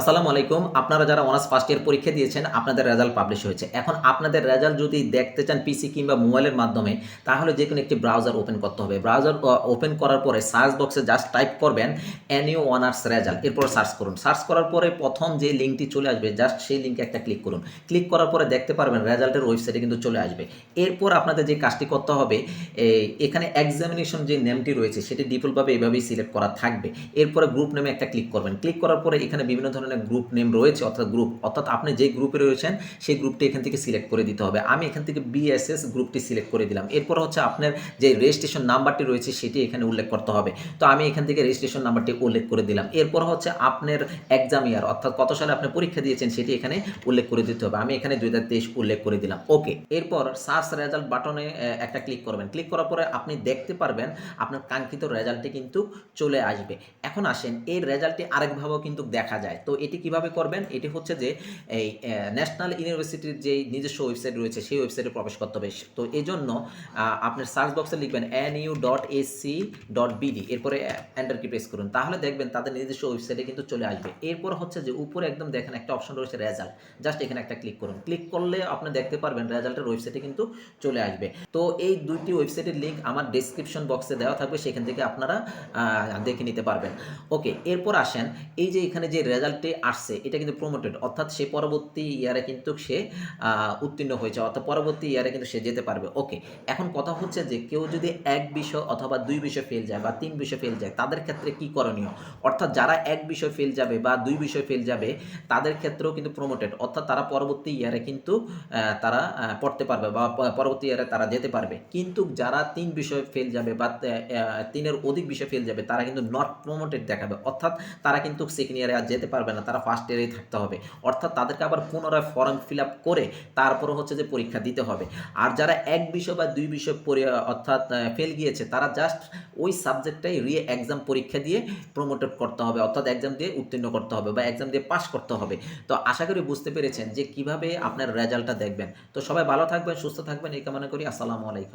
আসসালামু আলাইকুম। আপনারা যারা অনার্স ফার্স্ট ইয়ার পরীক্ষা দিয়েছেন, আপনাদের রেজাল্ট পাবলিশ হয়েছে। এখন আপনাদের রেজাল্ট যদি দেখতে চান পিসি কিংবা মোবাইলের মাধ্যমে, তাহলে যে কোনো একটি ব্রাউজার ওপেন করতে হবে। ব্রাউজার ওপেন করার পরে সার্চ বক্সে জাস্ট টাইপ করবেন এনইউ অনার্স রেজাল্ট এরপর সার্চ করুন। সার্চ করার পরে প্রথম যে লিঙ্কটি চলে আসবে জাস্ট সেই লিঙ্কে একটা ক্লিক করুন। ক্লিক করার পরে দেখতে পারবেন রেজাল্টের ওয়েবসাইটে কিন্তু চলে আসবে। এরপর আপনাদের যে কাজটি করতে হবে এখানে এক্সামিনেশন যে নেমটি রয়েছে, সেটি ডিফল্টভাবে এভাবেই সিলেক্ট করা থাকবে। এরপরে গ্রুপ নেমে একটা ক্লিক করবেন। ক্লিক করার পরে এখানে বিভিন্ন ধরনের গ্রুপ নেম রয়েছে, অর্থাৎ গ্রুপ অর্থাৎ আপনি যে গ্রুপে রয়েছেন, সেই গ্রুপটি এখান থেকে সিলেক্ট করে দিতে হবে। আমি এখান থেকে বিএসএস গ্রুপটি সিলেক্ট করে দিলাম। এরপর হচ্ছে আপনার যে রেজিস্ট্রেশন নাম্বারটি রয়েছে, সেটি এখানে উল্লেখ করতে হবে। তো আমি এখান থেকে রেজিস্ট্রেশন নাম্বারটি উল্লেখ করে দিলাম। এরপর হচ্ছে আপনার এক্সাম ইয়ার অর্থাৎ কত সালে আপনি পরীক্ষা দিয়েছেন, সেটি এখানে উল্লেখ করে দিতে হবে। আমি এখানে দু হাজার তেইশ উল্লেখ করে দিলাম। ওকে এরপর সার্চ রেজাল্ট বাটনে একটা ক্লিক করবেন। ক্লিক করার পরে আপনি দেখতে পারবেন, আপনার কাঙ্ক্ষিত রেজাল্টটি কিন্তু চলে আসবে। এখন আসেন, এই রেজাল্টটি আরেকভাবেও কিন্তু দেখা যায়। তো এটি কীভাবে করবেন? এটি হচ্ছে যে, এই ন্যাশনাল ইউনিভার্সিটির যে নিজস্ব ওয়েবসাইট রয়েছে, সেই ওয়েবসাইটে প্রবেশ করতে হবে। তো এই জন্য আপনার সার্চ বক্সে লিখবেন N U dot AC dot BD এরপরে এন্টার কি প্রেস করুন। তাহলে দেখবেন তাদের নিজস্ব ওয়েবসাইটে কিন্তু চলে আসবে। এরপর হচ্ছে যে, উপরে একদম দেখেন একটা অপশন রয়েছে রেজাল্ট জাস্ট এখানে একটা ক্লিক করুন। ক্লিক করলে আপনি দেখতে পারবেন রেজাল্টের ওয়েবসাইটে কিন্তু চলে আসবে। তো এই দুইটি ওয়েবসাইটের লিঙ্ক আমার ডেসক্রিপশন বক্সে দেওয়া থাকবে। সেখান থেকে আপনারা দেখে নিতে পারবেন। ওকে এরপর আসেন। এই যে এখানে যে রেজাল্টটি আসছে, এটা কিন্তু প্রমোটেড অর্থাৎ সে পরবর্তী ইয়ারে কিন্তু সে উত্তীর্ণ হয়েছে, অর্থাৎ পরবর্তী ইয়ারে কিন্তু সে যেতে পারবে। ওকে এখন কথা হচ্ছে যে কেউ যদি এক বিষয় অথবা দুই বিষয় ফেল যায় বা তিন বিষয় ফেল যায়, তাদের ক্ষেত্রে কি করণীয়? অর্থাৎ যারা এক বিষয় ফেল যাবে বা দুই বিষয় ফেল যাবে, তাদের ক্ষেত্রেও কিন্তু প্রমোটেড অর্থাৎ তারা পরবর্তী ইয়ারে কিন্তু তারা পড়তে পারবে বা পরবর্তী ইয়ারে তারা যেতে পারবে। কিন্তু যারা তিন বিষয় ফেল যাবে বা তিনের অধিক বিষয় ফেল যাবে, তারা কিন্তু নট প্রমোটেড দেখাবে, অর্থাৎ তারা কিন্তু সেকেন্ড ইয়ারে আর যেতে পারবে না, তারা ফার্স্ট ইয়ারেই থাকতে হবে। অর্থাৎ তাদেরকে আবার পুনরায় ফর্ম ফিল আপ করে তারপরে হচ্ছে যে পরীক্ষা দিতে হবে। আর যারা এক বিষয় বা দুই বিষয় অর্থাৎ ফেল গিয়েছে, তারা জাস্ট ওই সাবজেক্টটাই রি এক্সাম পরীক্ষা দিয়ে প্রমোটেড করতে হবে। অর্থাৎ এক্সাম দিয়ে উত্তীর্ণ করতে হবে বা এক্সাম দিয়ে পাস করতে হবে। তো আশা করি বুঝতে পেরেছেন যে কীভাবে আপনার রেজাল্টটা দেখবেন। তো সবাই ভালো থাকবেন, সুস্থ থাকবেন, এই কামনা করি। আসসালামু আলাইকুম।